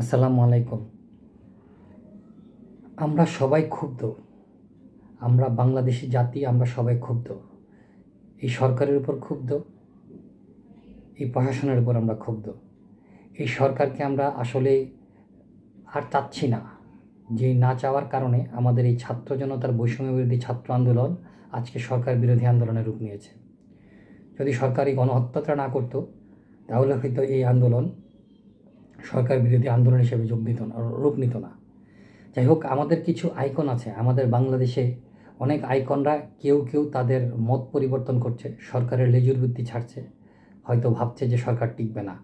আসসালামু আলাইকুম। আমরা সবাই ক্ষুব্ধ। আমরা বাংলাদেশি জাতি, আমরা সবাই ক্ষুব্ধ। এই সরকারের উপর ক্ষুব্ধ, এই প্রশাসনের উপর আমরা ক্ষুব্ধ। এই সরকারকে আমরা আসলে আর চাচ্ছি না যে না চাওয়ার কারণে আমাদের এই ছাত্র জনতার বৈষম্য বিরোধী ছাত্র আন্দোলন আজকে সরকার বিরোধী আন্দোলনের রূপ নিয়েছে। যদি সরকার গণহত্যাটা না করতো, তাহলে হয়তো এই আন্দোলন সরকার বিরোধী আন্দোলন হিসেবে যোগ দিত না, রূপ নিত না। যাই হোক, আমাদের কিছু আইকন আছে। আমাদের বাংলাদেশে অনেক আইকনরা কেউ কেউ তাদের মত পরিবর্তন করছে, সরকারের লেজুর বৃত্তি ছাড়ছে, হয়তো ভাবছে যে সরকার টিকবে না।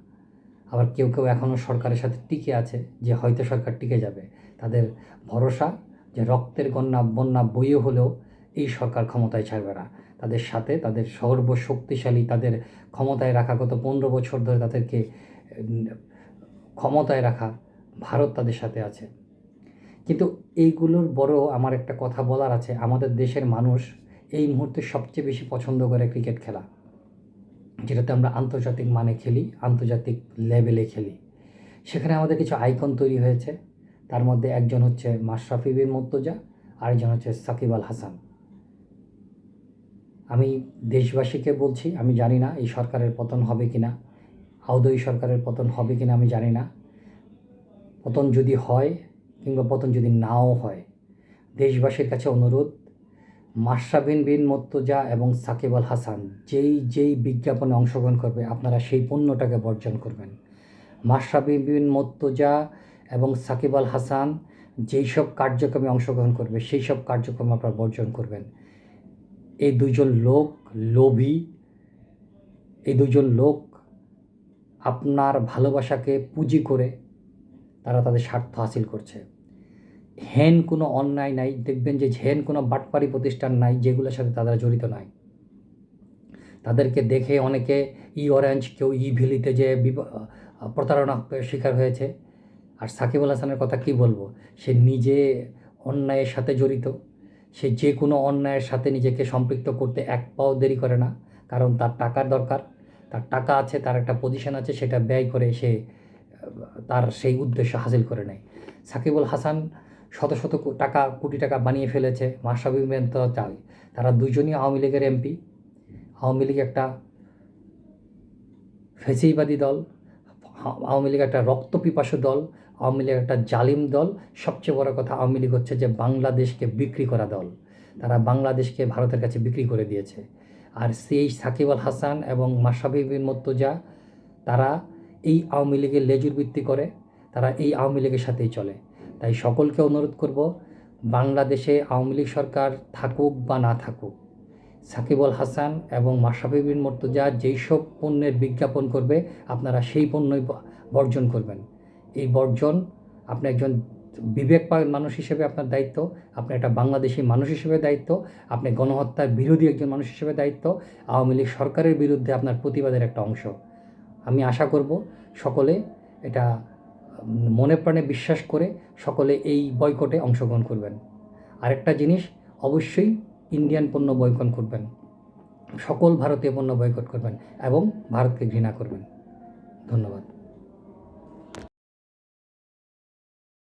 আবার কেউ কেউ এখনও সরকারের সাথে টিকে আছে, যে হয়তো সরকার টিকে যাবে। তাদের ভরসা যে রক্তের গন্যা বন্যা বইয়ে হলেও এই সরকার ক্ষমতায় ছাড়বে না। তাদের সাথে তাদের সর্বশক্তিশালী, তাদের ক্ষমতায় রাখা গত পনেরো বছর ধরে তাদেরকে ক্ষমতায় রাখা ভারত তাদের সাথে আছে। কিন্তু এইগুলোর বড় আমার একটা কথা বলার আছে, আমাদের দেশের মানুষ এই মুহূর্তে সবচেয়ে বেশি পছন্দ করে ক্রিকেট খেলা, যেটাতে আমরা আন্তর্জাতিক মানে খেলি, আন্তর্জাতিক লেভেলে খেলি। সেখানে আমাদের কিছু আইকন তৈরি হয়েছে, তার মধ্যে একজন হচ্ছে মাশরাফি বিন মুর্তজা, আরেকজন হচ্ছে সাকিব আল হাসান। আমি দেশবাসীকে বলছি, আমি জানি না এই সরকারের পতন হবে কি না আদৌ সরকারের পতন হবে কি না আমি জানি না। পতন যদি হয় কিংবা পতন যদি নাও হয়, দেশবাসীর কাছে অনুরোধ মাশরাবিন বিন মর্তজা এবং সাকিব আল হাসান যেই যেই বিজ্ঞাপনে অংশগ্রহণ করবে, আপনারা সেই পণ্যটাকে বর্জন করবেন। মাশরাবিন বিন মর্তজা এবং সাকিব আল হাসান যেই সব কার্যক্রমে অংশগ্রহণ করবে, সেই সব কার্যক্রম আপনারা বর্জন করবেন। এই দুজন লোক, লোভী, এই দুজন লোক আপনার ভালোবাসাকে পুঁজি করে তারা তাদের স্বার্থ হাসিল করছে। হেন কোনো অন্যায় নাই, দেখবেন যে হেন কোনো বাটপারি প্রতিষ্ঠান নাই যেগুলোর সাথে তারা জড়িত নাই। তাদেরকে দেখে অনেকে ই অরেঞ্জ, কেউ ই ভিলিতে যে প্রতারণা শিকার হয়েছে। আর সাকিবুল হাসানের কথা কি বলব? সে নিজে অন্যায়ের সাথে জড়িত। সে যে কোনো অন্যায়ের সাথে নিজেকে সম্পৃক্ত করতে এক পাও দেরি করে না, কারণ তার টাকার দরকার। তার টাকা আছে, তার একটা পজিশন আছে, সেটা ব্যয় করে সে তার সেই উদ্দেশ্য হাসিল করে নেয়। সাকিবুল হাসান শত শত টাকা, কোটি টাকা বানিয়ে ফেলেছে মাসাবি তো চাই তারা দুজনই আওয়ামী লীগের এমপি। আওয়ামী লীগ একটা ফেসিবাদী দল, আওয়ামী লীগ একটা রক্তপিপাসু দল, আওয়ামী লীগ একটা জালিম দল। সবচেয়ে বড় কথা আওয়ামী লীগ হচ্ছে যে বাংলাদেশকে বিক্রি করা দল। তারা বাংলাদেশকে ভারতের কাছে বিক্রি করে দিয়েছে। আর সেই সাকিব আল হাসান এবং মাসাবি বিন মর্তজা, তারা এই আওয়ামী লীগের লেজুর ভিত্তি করে, তারা এই আওয়ামী লীগের সাথেই চলে। তাই সকলকে অনুরোধ করব, বাংলাদেশে আওয়ামী লীগ সরকার থাকুক বা না থাকুক, সাকিব আল হাসান এবং মাশরাফি বিন মর্তজা যেই সব পণ্যের বিজ্ঞাপন করবে, আপনারা সেই পণ্যই বর্জন করবেন। এই বর্জন আপনি একজন বিবেকবান মানুষ হিসেবে আপনার দায়িত্ব, আপনি একটা বাংলাদেশি মানুষ হিসেবে দায়িত্ব, আপনি গণহত্যার বিরোধী একজন মানুষ হিসেবে দায়িত্ব, আওয়ামী লীগ সরকারের বিরুদ্ধে আপনার প্রতিবাদের একটা অংশ। আমি আশা করব সকলে এটা মনে প্রাণে বিশ্বাস করে সকলে এই বয়কটে অংশগ্রহণ করবেন। আরেকটা জিনিস, অবশ্যই ইন্ডিয়ান পণ্য বয়কট করবেন। সকল ভারতীয় পণ্য বয়কট করবেন এবং ভারতকে ঘৃণা করবেন। ধন্যবাদ।